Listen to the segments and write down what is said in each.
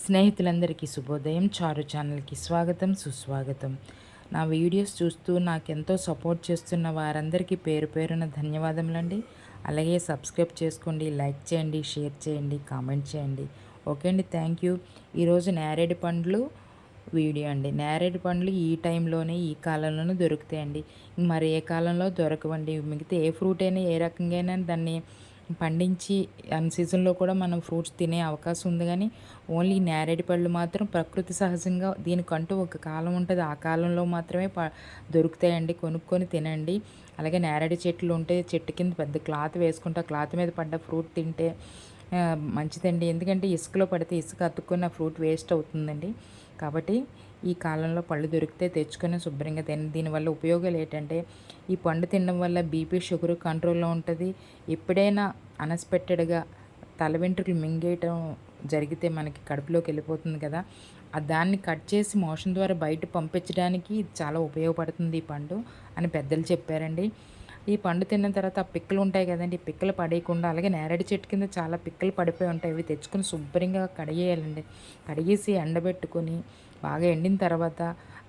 స్నేహితులందరికీ శుభోదయం చారు ఛానల్కి స్వాగతం సుస్వాగతం. నా వీడియోస్ చూస్తూ నాకెంతో సపోర్ట్ చేస్తున్న వారందరికీ పేరు పేరున ధన్యవాదములండి. అలాగే సబ్స్క్రైబ్ చేసుకోండి లైక్ చేయండి షేర్ చేయండి కామెంట్ చేయండి. ఓకే అండి థ్యాంక్ యూ. ఈరోజు నేరేడు పండ్లు వీడియో అండి. నేరేడు పండ్లు ఈ టైంలోనే ఈ కాలంలోనే దొరుకుతాయండి. మరి ఏ కాలంలో దొరకవండి? మిగతా ఏ ఫ్రూట్ అయినా ఏ రకంగా అయినా దాన్ని పండించి అన్ సీజన్లో కూడా మనం ఫ్రూట్స్ తినే అవకాశం ఉంది కానీ ఓన్లీ నేరేడు పళ్ళు మాత్రం ప్రకృతి సహజంగా దీనికంటూ ఒక కాలం ఉంటుంది. ఆ కాలంలో మాత్రమే ప దొరుకుతాయండి. కొనుక్కొని తినండి. అలాగే నేరేడు చెట్లు ఉంటే చెట్టు కింద పెద్ద క్లాత్ వేసుకుంటే ఆ క్లాత్ మీద పడ్డ ఫ్రూట్ తింటే మంచిదండి. ఎందుకంటే ఇసుకలో పడితే ఇసుక అతుక్కున్న ఫ్రూట్ వేస్ట్ అవుతుందండి. కాబట్టి ఈ కాలంలో పళ్ళు దొరికితే తెచ్చుకొని శుభ్రంగా తిన దీనివల్ల ఉపయోగాలు ఏంటంటే ఈ పండు తినడం వల్ల బీపీ షుగర్ కంట్రోల్లో ఉంటుంది. ఎప్పుడైనా అనస్పెక్టెడ్గా తల వెంట్రుకలు మింగేయటం జరిగితే మనకి కడుపులోకి వెళ్ళిపోతుంది కదా. ఆ దాన్ని కట్ చేసి మోషన్ ద్వారా బయట పంపించడానికి చాలా ఉపయోగపడుతుంది ఈ పండు అని పెద్దలు చెప్పారండి. ఈ పండు తిన్న తర్వాత ఆ పిక్కలు ఉంటాయి కదండి పిక్కలు పడేయకుండా అలాగే నేరేడు చెట్టు కింద చాలా పిక్కలు పడిపోయి ఉంటాయి. అవి తెచ్చుకొని శుభ్రంగా కడిగేయాలండి. కడిగేసి ఎండబెట్టుకొని బాగా ఎండిన తర్వాత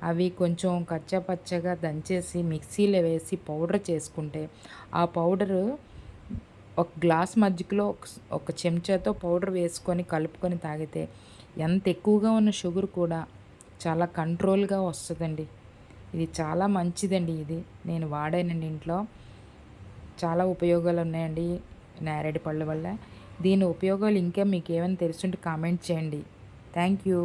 అవి కొంచెం కచ్చా పచ్చగా దంచేసి మిక్సీలో వేసి పౌడర్ చేసుకుంటే ఆ పౌడరు ఒక గ్లాస్ మజ్జిగలో ఒక చెంచాతో పౌడర్ వేసుకొని కలుపుకొని తాగితే ఎంత ఎక్కువగా ఉన్న షుగర్ కూడా చాలా కంట్రోల్గా వస్తుందండి. ఇది చాలా మంచిదండి ఇది. నేను వాడానండి ఇంట్లో. చాలా ఉపయోగాలు ఉన్నాయండి నేరేడు పళ్ళ వల్ల. దీని ఉపయోగాలు ఇంకా మీకు ఏమైనా తెలుసుంటే కామెంట్ చేయండి. Thank you.